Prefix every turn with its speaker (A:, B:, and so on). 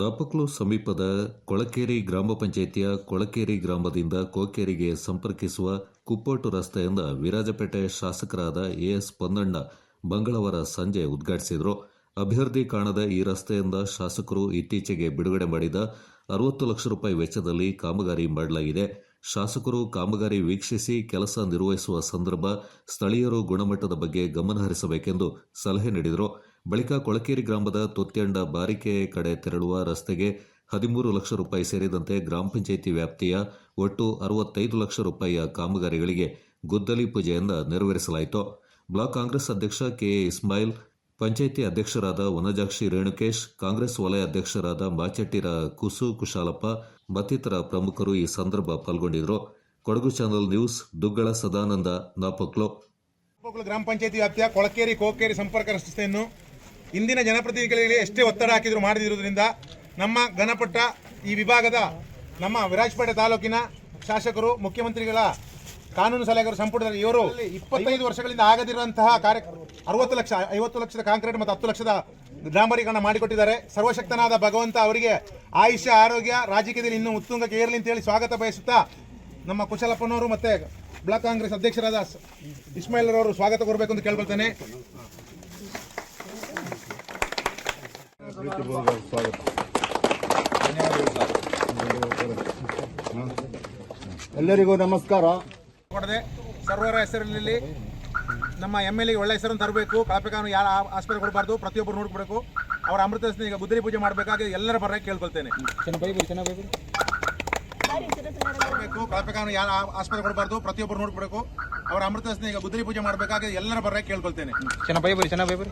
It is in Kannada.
A: ದಾಪಕ್ಲು ಸಮೀಪದ ಕೊಳಕೇರಿ ಗ್ರಾಮ ಪಂಚಾಯಿತಿಯ ಕೊಳಕೇರಿ ಗ್ರಾಮದಿಂದ ಕೋಕೇರಿಗೆ ಸಂಪರ್ಕಿಸುವ ಕುಪ್ಪೋಟು ರಸ್ತೆಯಿಂದ ವಿರಾಜಪೇಟೆ ಶಾಸಕರಾದ ಎಎಸ್ ಪೊನ್ನಣ್ಣ ಮಂಗಳವಾರ ಸಂಜೆ ಉದ್ಘಾಟಿಸಿದರು. ಅಭಿವೃದ್ಧಿ ಕಾಣದ ಈ ರಸ್ತೆಯಿಂದ ಶಾಸಕರು ಇತ್ತೀಚೆಗೆ ಬಿಡುಗಡೆ ಮಾಡಿದ ಅರವತ್ತು ಲಕ್ಷ ರೂಪಾಯಿ ವೆಚ್ಚದಲ್ಲಿ ಕಾಮಗಾರಿ ಮಾಡಲಾಗಿದೆ. ಶಾಸಕರು ಕಾಮಗಾರಿ ವೀಕ್ಷಿಸಿ ಕೆಲಸ ನಿರ್ವಹಿಸುವ ಸಂದರ್ಭ ಸ್ಥಳೀಯರು ಗುಣಮಟ್ಟದ ಬಗ್ಗೆ ಗಮನಹರಿಸಬೇಕೆಂದು ಸಲಹೆ ನೀಡಿದರು. ಬಳಿಕ ಕೊಳಕೇರಿ ಗ್ರಾಮದ ತೊತ್ಯಂಡ ಬಾರಿಕೆ ಕಡೆ ತೆರಳುವ ರಸ್ತೆಗೆ ಹದಿಮೂರು ಲಕ್ಷ ರೂಪಾಯಿ ಸೇರಿದಂತೆ ಗ್ರಾಮ ಪಂಚಾಯಿತಿ ವ್ಯಾಪ್ತಿಯ ಒಟ್ಟು ಅರವತ್ತೈದು ಲಕ್ಷ ರೂಪಾಯಿಯ ಕಾಮಗಾರಿಗಳಿಗೆ ಗುದ್ದಲಿ ಪೂಜೆಯಿಂದ ನೆರವೇರಿಸಲಾಯಿತು. ಬ್ಲಾಕ್ ಕಾಂಗ್ರೆಸ್ ಅಧ್ಯಕ್ಷ ಕೆ ಇಸ್ಮಾಯಿಲ್, ಪಂಚಾಯಿತಿ ಅಧ್ಯಕ್ಷರಾದ ವನಜಾಕ್ಷಿ ರೇಣುಕೇಶ್, ಕಾಂಗ್ರೆಸ್ ವಲಯ ಅಧ್ಯಕ್ಷರಾದ ಮಾಚಟ್ಟಿರ ಕುಸು ಕುಶಾಲಪ್ಪ ಮತ್ತಿತರ ಪ್ರಮುಖರು ಈ ಸಂದರ್ಭ ಪಾಲ್ಗೊಂಡಿದ್ದರು. ಕೊಡಗು ಚಾನೆಲ್ ನ್ಯೂಸ್, ದುಗ್ಗಳ ಸದಾನಂದ ನಾಪಕ್ಲೋ
B: ಗ್ರಾಮ ಪಂಚಾಯತಿ ವ್ಯಾಪ್ತಿಯ ಕೊಳಕೇರಿ, ಕೋಕೇರಿ ಸಂಪರ್ಕ ರಸ್ತೆಯನ್ನು ಇಂದಿನ ಜನಪ್ರತಿನಿಧಿಗಳಿಗೆ ಎಷ್ಟೇ ಒತ್ತಡ ಹಾಕಿದ್ರು ಮಾಡದಿರುವುದರಿಂದ ನಮ್ಮ ಘನಪಟ್ಟ ಈ ವಿಭಾಗದ ನಮ್ಮ ವಿರಾಜಪೇಟೆ ತಾಲೂಕಿನ ಶಾಸಕರು ಮುಖ್ಯಮಂತ್ರಿಗಳ ಕಾನೂನು ಸಲಹೆಗಾರರು ಸಂಪುಟದಲ್ಲಿ ಇವರು ಇಪ್ಪತ್ತೈದು ವರ್ಷಗಳಿಂದ ಆಗದಿರುವಂತಹ ಕಾರ್ಯ ಅರವತ್ತು ಲಕ್ಷ ಐವತ್ತು ಲಕ್ಷದ ಕಾಂಕ್ರೀಟ್ ಮತ್ತು ಹತ್ತು ಲಕ್ಷದ ಡಾಂಬರೀಕರಣ ಮಾಡಿಕೊಟ್ಟಿದ್ದಾರೆ. ಸರ್ವಶಕ್ತನಾದ ಭಗವಂತ ಅವರಿಗೆ ಆಯುಷ್ಯ ಆರೋಗ್ಯ ರಾಜಕೀಯದಲ್ಲಿ ಇನ್ನೂ ಉತ್ತುಂಗಕ್ಕೆ ಏರಲಿ ಅಂತೇಳಿ ಸ್ವಾಗತ ಬಯಸುತ್ತಾ ನಮ್ಮ ಕುಶಲಪ್ಪನವರು ಮತ್ತೆ ಬ್ಲಾಕ್ ಕಾಂಗ್ರೆಸ್ ಅಧ್ಯಕ್ಷರಾದ ಇಸ್ಮೈಲ್ ಇಸ್ಮಾಯಿಲ್ ಅವರು ಸ್ವಾಗತ ಕೊಡಬೇಕು ಅಂತ ಕೇಳ್ಕೊಳ್ತೇನೆ
C: ಎಲ್ಲರಿಗೂ ನಮಸ್ಕಾರ.
B: ಕೊಡದೆ ಸರ್ವರ ಹೆಸರಿನಲ್ಲಿ ನಮ್ಮ ಎಂ ಎಲ್ ಒಳ್ಳೆ ಹೆಸರನ್ನು ತರಬೇಕು. ಕಳಪೆಕಾನು ಯಾರು ಆ- ಆಸ್ಪತ್ರೆ ಕೊಡಬಾರ್ದು ಪ್ರತಿಯೊಬ್ಬರು ನೋಡ್ಕೊಬೇಕು. ಅವರ ಅಮೃತ ಈಗ ಗುದ್ದಲಿ ಪೂಜೆ ಮಾಡಬೇಕಾಗಿ ಎಲ್ಲರ ಬರ ಕೇಳ್ಕೊಳ್ತೇನೆ. ತರಬೇಕು ಕಳಪೆ ಕಾನೂನು ಯಾರು ಆ- ಆಸ್ಪತ್ರೆ ಕೊಡಬಾರ್ದು ಪ್ರತಿಯೊಬ್ಬರು ನೋಡ್ಕೊಬೇಕು. ಅವರ ಅಮೃತ ಈಗ ಗುದ್ದಲಿ ಪೂಜೆ ಮಾಡಬೇಕಾಗಿ ಎಲ್ಲರ ಬರಕ್ಕೆ ಕೇಳ್ಕೊಳ್ತೇನೆ.
D: ಚೆನ್ನಾಗಿ ಬೈಬರಿ ಬರ್ರಿ ಚೆನ್ನಾಗಿ ಬೈ